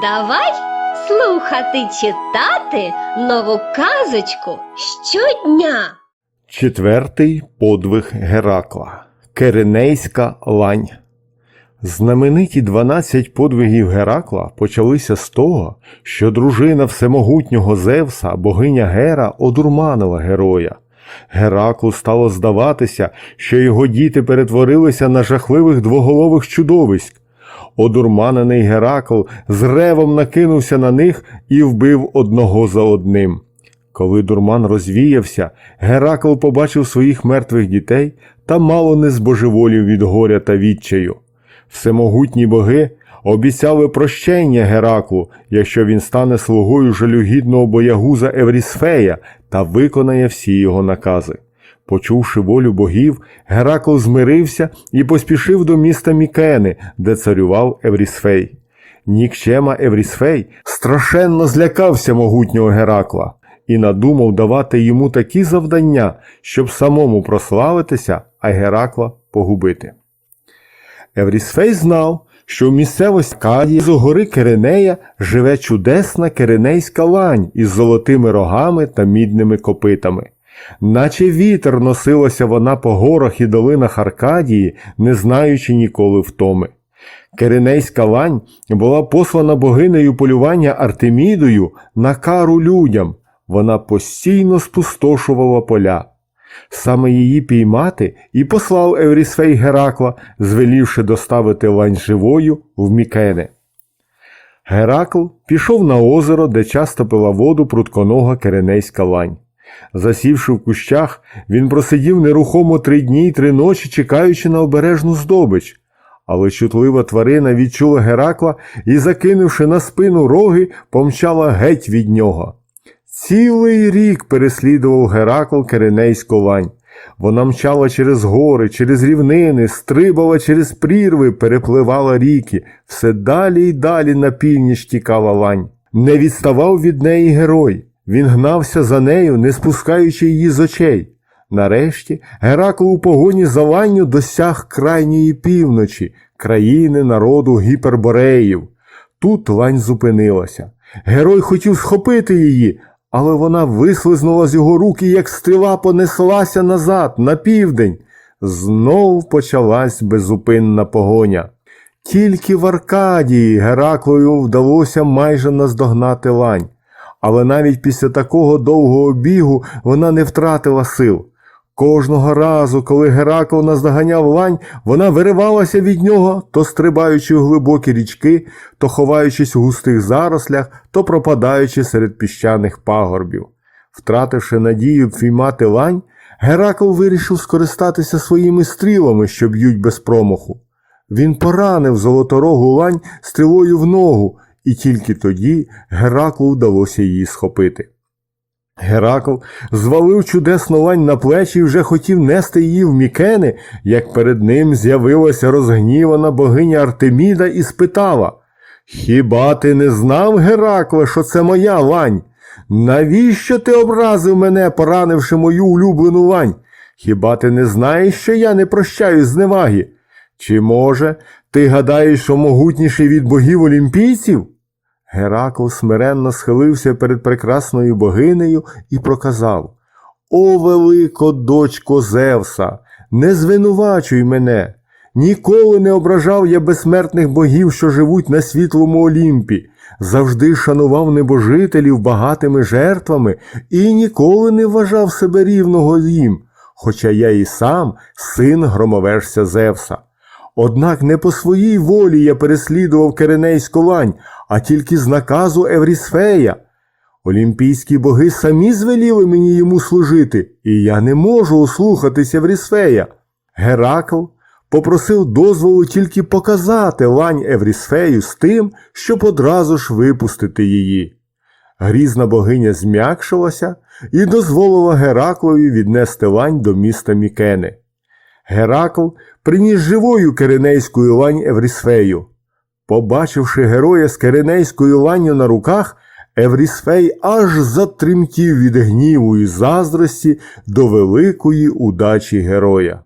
Давай слухати читати нову казочку щодня. Четвертий подвиг Геракла Керенейська лань. Знамениті 12 подвигів Геракла почалися з того, що дружина всемогутнього Зевса, богиня Гера, одурманила героя. Гераклу стало здаватися, що його діти перетворилися на жахливих двоголових чудовиськ. Одурманений Геракл з ревом накинувся на них і вбив одного за одним. Коли дурман розвіявся, Геракл побачив своїх мертвих дітей та мало не збожеволів від горя та відчаю. Всемогутні боги обіцяли прощення Гераклу, якщо він стане слугою жалюгідного боягуза Еврісфея та виконає всі його накази. Почувши волю богів, Геракл змирився і поспішив до міста Мікени, де царював Еврісфей. Нікчема Еврісфей страшенно злякався могутнього Геракла і надумав давати йому такі завдання, щоб самому прославитися, а Геракла погубити. Еврісфей знав, що в місцевості Кадії з гори Керенея живе чудесна керенейська лань із золотими рогами та мідними копитами. Наче вітер носилася вона по горах і долинах Аркадії, не знаючи ніколи втоми. Керенейська лань була послана богинею полювання Артемідою на кару людям. Вона постійно спустошувала поля. Саме її піймати і послав Еврісфей Геракла, звелівши доставити лань живою в Мікене. Геракл пішов на озеро, де часто пила воду прутконога Керенейська лань. Засівши в кущах, він просидів нерухомо три дні й три ночі, чекаючи на обережну здобич. Але чутлива тварина відчула Геракла і, закинувши на спину роги, помчала геть від нього. Цілий рік переслідував Геракл Керенейську лань. Вона мчала через гори, через рівнини, стрибала через прірви, перепливала ріки, все далі й далі на північ тікала лань. Не відставав від неї герой. Він гнався за нею, не спускаючи її з очей. Нарешті Геракл у погоні за ланню досяг крайньої півночі, країни народу гіпербореїв. Тут лань зупинилася. Герой хотів схопити її, але вона вислизнула з його рук як стріла, понеслася назад, на південь. Знов почалась безупинна погоня. Тільки в Аркадії Гераклою вдалося майже наздогнати лань. Але навіть після такого довгого бігу вона не втратила сил. Кожного разу, коли Геракл наздоганяв лань, вона виривалася від нього, то стрибаючи у глибокі річки, то ховаючись у густих зарослях, то пропадаючи серед піщаних пагорбів. Втративши надію впіймати лань, Геракл вирішив скористатися своїми стрілами, що б'ють без промаху. Він поранив золоторогу лань стрілою в ногу, і тільки тоді Гераклу вдалося її схопити. Геракл звалив чудесну лань на плечі і вже хотів нести її в мікени, як перед ним з'явилася розгнівана богиня Артеміда і спитала Хіба ти не знав, Геракле, що це моя лань? Навіщо ти образив мене, поранивши мою улюблену лань? Хіба ти не знаєш, що я не прощаю зневаги? Чи, може, ти гадаєш, що могутніший від богів олімпійців? Геракл смиренно схилився перед прекрасною богинею і проказав О, велико дочко Зевса, не звинувачуй мене. Ніколи не ображав я безсмертних богів, що живуть на світлому Олімпі, завжди шанував небожителів багатими жертвами і ніколи не вважав себе рівного їм, хоча я і сам син громовержця Зевса. Однак не по своїй волі я переслідував Керенейську лань, а тільки з наказу Еврісфея. Олімпійські боги самі звеліли мені йому служити, і я не можу ослухатися Еврісфея. Геракл попросив дозволу тільки показати лань Еврісфею з тим, щоб одразу ж випустити її. Грізна богиня зм'якшилася і дозволила Гераклові віднести лань до міста Мікени. Геракл приніс живою керенейською лань Еврісфею. Побачивши героя з керенейською ланню на руках, Еврісфей аж затремтів від гніву і заздрості до великої удачі героя.